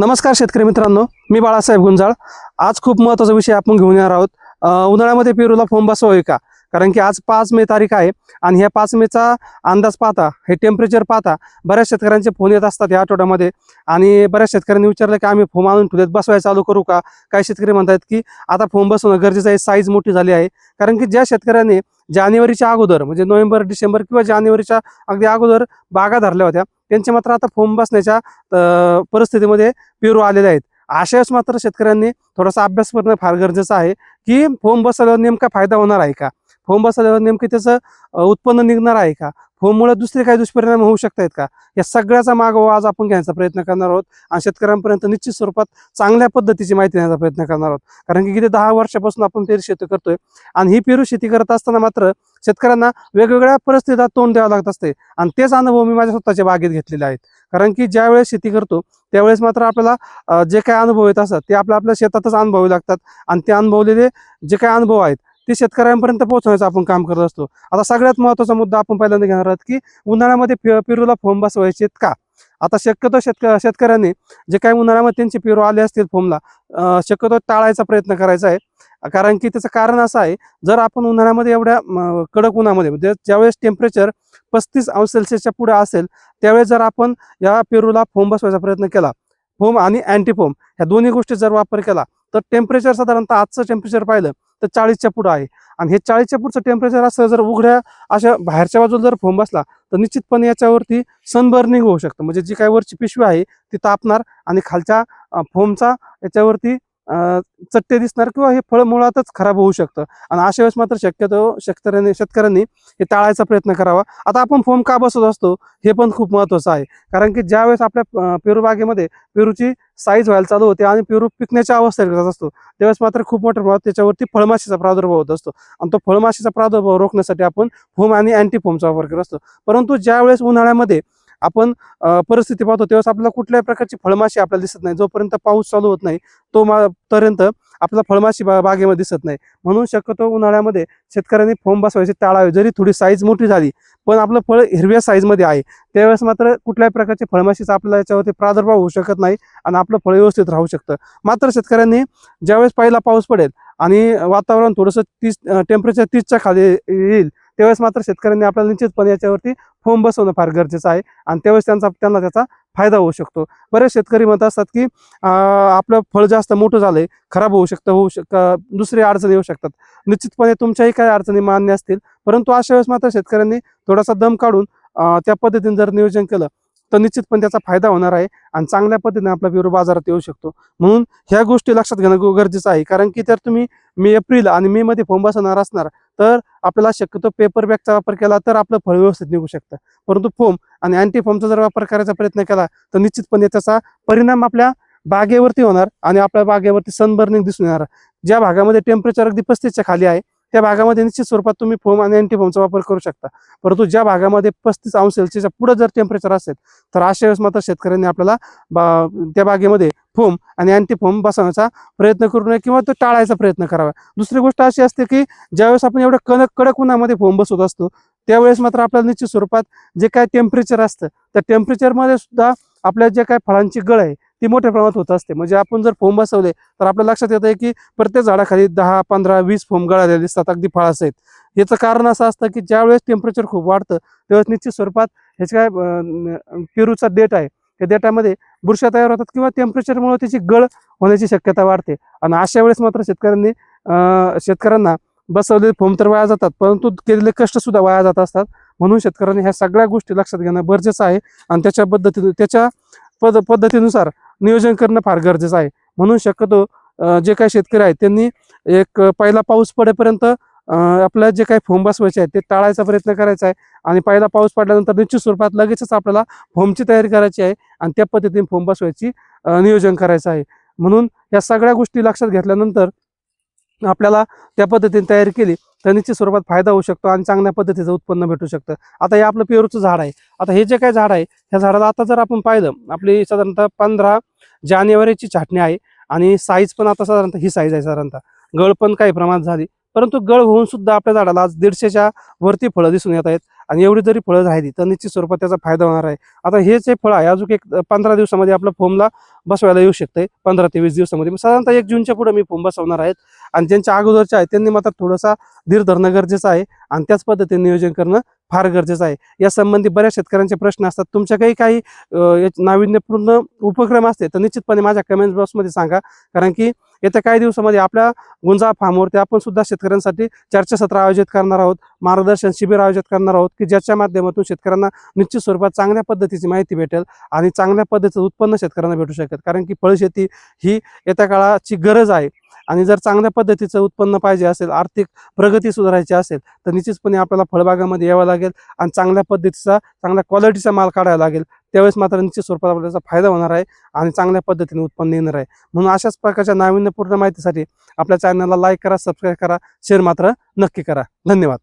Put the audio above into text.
नमस्कार शेतकरी मित्रांनो मी बाळासाहेब गुंजाळ. आज खूप महत्त्वाचा विषय आपण घेऊन येणार आहोत. उन्हाळ्यामध्ये पेरूला फोम बसवावे का? कारण की आज पाच मे तारीख आहे आणि ह्या पाच मेचा अंदाज पाहता हे टेम्परेचर पाहता बऱ्याच शेतकऱ्यांचे फोन येत असतात या आठवड्यामध्ये. आणि बऱ्याच शेतकऱ्यांनी विचारलं की आम्ही फोम आणून ठेवलेत बसवायला चालू करू का? काही शेतकरी म्हणतात की आता फोम बसवणं गरजेचं आहे साईज मोठी झाली आहे. कारण की ज्या शेतकऱ्यांनी जानेवारीच्या अगोदर म्हणजे नोव्हेंबर डिसेंबर किंवा जानेवारीच्या अगदी अगोदर बागा धरल्या होत्या त्यांचे मात्र आता फोम बसण्याच्या परिस्थितीमध्ये पेरू आलेले आहेत. अशा मात्र शेतकऱ्यांनी थोडासा अभ्यास करणं फार गरजेचं आहे की फोम बसवल्यावर नेमका फायदा होणार आहे का? फोम बसवल्यावर नेमके त्याचं उत्पन्न निघणार आहे का? फोममुळे दुसरे काही दुष्परिणाम होऊ शकतात का? या सगळ्याचा मागोवा आज आपण घ्यायचा प्रयत्न करणार आहोत आणि शेतकऱ्यांपर्यंत निश्चित स्वरूपात चांगल्या पद्धतीची माहिती देण्याचा प्रयत्न करणार आहोत. कारण की गेल्या दहा वर्षापासून आपण पेरू शेती करतोय आणि ही पेरू शेती करत असताना मात्र शेतकऱ्यांना वेगवेगळ्या परिस्थितीत तोंड द्यावं लागत असते. आणि तेच अनुभव मी माझ्या स्वतःच्या बागेत घेतलेले आहेत. कारण की ज्या वेळेस शेती करतो त्यावेळेस मात्र आपल्याला जे काही अनुभव येत असतात ते आपल्या आपल्या शेतातच अनुभवावे लागतात. आणि ते अनुभवलेले जे काही अनुभव आहेत ते शेतकऱ्यांपर्यंत पोहोचवण्याचं आपण काम करत असतो. आता सगळ्यात महत्त्वाचा मुद्दा आपण पहिल्यांदा घेणार आहोत की उन्हाळ्यामध्ये पे- पेरूला फोम बसवायचे का? आता शक्यतो शेतक शेतकऱ्यांनी जे काही उन्हाळ्यामध्ये त्यांचे पेरू आले असतील फोमला शक्यतो टाळायचा प्रयत्न करायचा आहे. कारण की त्याचं कारण असं आहे जर आपण उन्हाळ्यामध्ये एवढ्या कडक उन्हामध्ये म्हणजे ज्यावेळेस टेम्परेचर पस्तीस अंश सेल्सिअसच्या पुढे असेल त्यावेळेस जर आपण या पेरूला फोम बसवायचा प्रयत्न केला फोम आणि अँटी फोम ह्या दोन्ही गोष्टी जर वापर केला तर टेम्परेचर साधारणतः आजचं टेम्परेचर पाहिलं तर चाळीसच्या पुढं आहे. आणि हे चाळीसच्या पुढचं टेम्परेचर असं जर उघड्या अशा बाहेरच्या बाजूला जर फोम बसला तर निश्चितपणे याच्यावरती सनबर्निंग होऊ शकतं. म्हणजे जी काही वरची पिशवी आहे ती तापणार आणि खालच्या फोमचा याच्यावरती चट्टे दिसणार किंवा हे फळ मुळातच खराब होऊ शकतं. आणि अशा वेळेस मात्र शक्यतो शेतकऱ्यांनी शेतकऱ्यांनी हे टाळायचा प्रयत्न करावा. आता आपण फोम का बसत असतो हे पण खूप महत्त्वाचं आहे. कारण की ज्यावेळेस आपल्या पेरू बागेमध्ये पेरूची साईज व्हायला चालू होते आणि पेरू पिकण्याच्या अवस्थेत जात असतो त्यावेळेस मात्र खूप मोठ्या प्रमाणात त्याच्यावरती फळमाशीचा प्रादुर्भाव होत असतो. आणि तो फळमाशीचा प्रादुर्भाव रोखण्यासाठी आपण फोम आणि अँटी फोमचा वापर करत असतो. परंतु ज्यावेळेस उन्हाळ्यामध्ये आपण परिस्थिती पाहतो त्यावेळेस आपल्याला कुठल्याही प्रकारची फळमाशी आपल्याला दिसत नाही. जोपर्यंत पाऊस चालू होत नाही तो पर्यंत आपला फळमाशी बा बागेमध्ये दिसत नाही. म्हणून शक्यतो उन्हाळ्यामध्ये शेतकऱ्यांनी फोम बसवायचे टाळावे जरी थोडी साईज मोठी झाली पण आपलं फळ हिरव्या साईजमध्ये आहे. त्यावेळेस मात्र कुठल्याही प्रकारचे फळमाशीचा आपल्याला याच्यावरती प्रादुर्भाव होऊ शकत नाही आणि आपलं फळ व्यवस्थित राहू शकतं. मात्र शेतकऱ्यांनी ज्यावेळेस पहिला पाऊस पडेल आणि वातावरण थोडंसं तीस टेम्परेचर तीसच्या खाली येईल त्यावेळेस मात्र शेतकऱ्यांनी आपल्याला निश्चितपणे याच्यावरती फोम बसवणं फार गरजेचं आहे. आणि त्यावेळेस त्यांचा त्यांना त्याचा फायदा होऊ शकतो. बरेच शेतकरी म्हणत असतात की आपलं फळ जास्त मोठं झालंय खराब होऊ शकतं होऊ शक दुसरी अडचणी येऊ शकतात. निश्चितपणे तुमच्याही काही अडचणी मान्य असतील. परंतु अशा वेळेस मात्र शेतकऱ्यांनी थोडासा दम काढून त्या पद्धतीने जर नियोजन केलं तर निश्चितपणे त्याचा फायदा होणार आहे आणि चांगल्या पद्धतीने आपला पेरू बाजारात येऊ शकतो. म्हणून ह्या गोष्टी लक्षात घेणं गरजेचं आहे. कारण की जर तुम्ही मे एप्रिल आणि मे मध्ये फोम बसवणार असणार तर आपल्याला शक्यतो पेपर बॅगचा वापर केला तर आपलं फळ व्यवस्थित निघू शकतं. परंतु फोम आणि अँटी फोमचा जर वापर करायचा प्रयत्न केला तर निश्चितपणे त्याचा परिणाम आपल्या बागेवरती होणार आणि आपल्या बागेवरती सनबर्निंग दिसून येणार. ज्या भागामध्ये टेम्परेचर अगदी पस्तीसच्या खाली आहे त्या भागामध्ये निश्चित स्वरूपात तुम्ही फोम आणि अँटी फोमचा वापर करू शकता. परंतु ज्या भागामध्ये पस्तीस अंश सेल्सिअसच्या पुढे जर टेम्परेचर असेल तर अशा वेळेस मात्र शेतकऱ्यांनी आपल्याला बा त्या बागेमध्ये फोम आणि अँटी फोम बसवण्याचा प्रयत्न करू नये किंवा तो टाळायचा प्रयत्न करावा. दुसरी गोष्ट अशी असते की ज्यावेळेस आपण एवढ्या कडक कडक उन्हामध्ये फोम बसवत असतो त्यावेळेस मात्र आपल्याला निश्चित स्वरूपात जे काय टेम्परेचर असतं त्या टेम्परेचरमध्ये सुद्धा आपल्या जे काय फळांची गळ आहे ती मोठ्या प्रमाणात होत असते. म्हणजे आपण जर फोम बसवले तर आपल्या लक्षात येतं की प्रत्येक झाडाखाली दहा पंधरा वीस फोम गळालेले दिसतात अगदी फळासहित. याचं कारण असं असतं की ज्यावेळेस टेम्परेचर खूप वाढतं त्यावेळेस निश्चित स्वरूपात ह्याचे काय पेरूचा डेट आहे. त्या डेटामध्ये बुरशा तयार होतात किंवा टेम्परेचरमुळे त्याची गळ होण्याची शक्यता वाढते. आणि अशा वेळेस मात्र शेतकऱ्यांनी शेतकऱ्यांना बसवलेले फोम तर वाया जातात परंतु केलेले कष्टसुद्धा वाया जात असतात. म्हणून शेतकऱ्यांनी ह्या सगळ्या गोष्टी लक्षात घेणं गरजेचं आहे. आणि त्याच्या पद्धतीने त्याच्या पद पद्धतीनुसार नियोजन करणं फार गरजेचं आहे. म्हणून शक्यतो जे काही शेतकरी आहेत त्यांनी एक पहिला पाऊस पडेपर्यंत आपल्या जे काही फोम बसवायचे आहेत ते टाळायचा प्रयत्न करायचा आहे. आणि पहिला पाऊस पडल्यानंतर निश्चित स्वरूपात लगेचच आपल्याला फोमची तयारी करायची आहे आणि त्या पद्धतीने फोम बसवायची नियोजन करायचं आहे. म्हणून या सगळ्या गोष्टी लक्षात घेतल्यानंतर आपल्याला त्या पद्धतीने तयारी केली तर निश्चित स्वरूपात फायदा होऊ शकतो आणि चांगल्या पद्धतीचं उत्पन्न भेटू शकतं. आता हे आपलं पेरूचं झाड आहे. आता हे जे काही झाड आहे ह्या झाडाला आता जर आपण पाहिलं आपली साधारणतः पंधरा जानेवारीची छाटणी आहे आणि साईज पण आता साधारणतः ही साईज आहे साधारणतः. गळ पण काही प्रमाणात झाली. परंतु गळ होऊन सुद्धा आपल्या झाडाला आज दीडशेच्या वरती फळं दिसून येत आहेत आणि एवढी जरी फळं राहिली तर निश्चित स्वरूपात त्याचा फायदा होणार आहे. आता हे जे फळ आहे अजून एक पंधरा दिवसामध्ये आपल्या फोमला बसवायला येऊ शकते पंधरा ते वीस दिवसामध्ये. साधारणतः एक जूनच्या पुढे मी फोम बसवणार आहेत. आणि ज्यांच्या अगोदरचे आहेत त्यांनी मात्र थोडासा धीर धरणं गरजेचं आहे आणि त्याच पद्धतीने नियोजन करणं फार गरजेचं आहे. या संबंधी बऱ्याच शेतकऱ्यांचे प्रश्न असतात. तुमच्या काही काही नाविन्यपूर्ण उपक्रम असते तर निश्चितपणे माझ्या कमेंट बॉक्समध्ये सांगा. कारण की येत्या काही दिवसामध्ये आपल्या गुंजा फार्मवरती आपण सुद्धा शेतकऱ्यांसाठी चर्चासत्र आयोजित करणार आहोत मार्गदर्शन शिबिर आयोजित करणार आहोत की ज्याच्या माध्यमातून शेतकऱ्यांना निश्चित स्वरूपात चांगल्या पद्धतीची माहिती भेटेल आणि चांगल्या पद्धतीचं उत्पन्न शेतकऱ्यांना भेटू शकेल कारण की फळशेती ही येत्या काळाची गरज आहे. आणि जर चांगल्या पद्धतीचं उत्पन्न पाहिजे असेल आर्थिक प्रगती सुधारायची असेल तर निश्चितपणे आपल्याला फळबागामध्ये यावं लागेल आणि चांगल्या पद्धतीचा चांगल्या क्वालिटीचा माल काढायला लागेल. त्यावेळेस मात्र निश्चित स्वरूपात आपल्याचा फायदा होणार आहे आणि चांगल्या पद्धतीने उत्पन्न येणार आहे. म्हणून अशाच प्रकारच्या नाविन्यपूर्ण माहितीसाठी आपल्या चॅनलला लाईक करा सबस्क्राईब करा शेअर मात्र नक्की करा. धन्यवाद.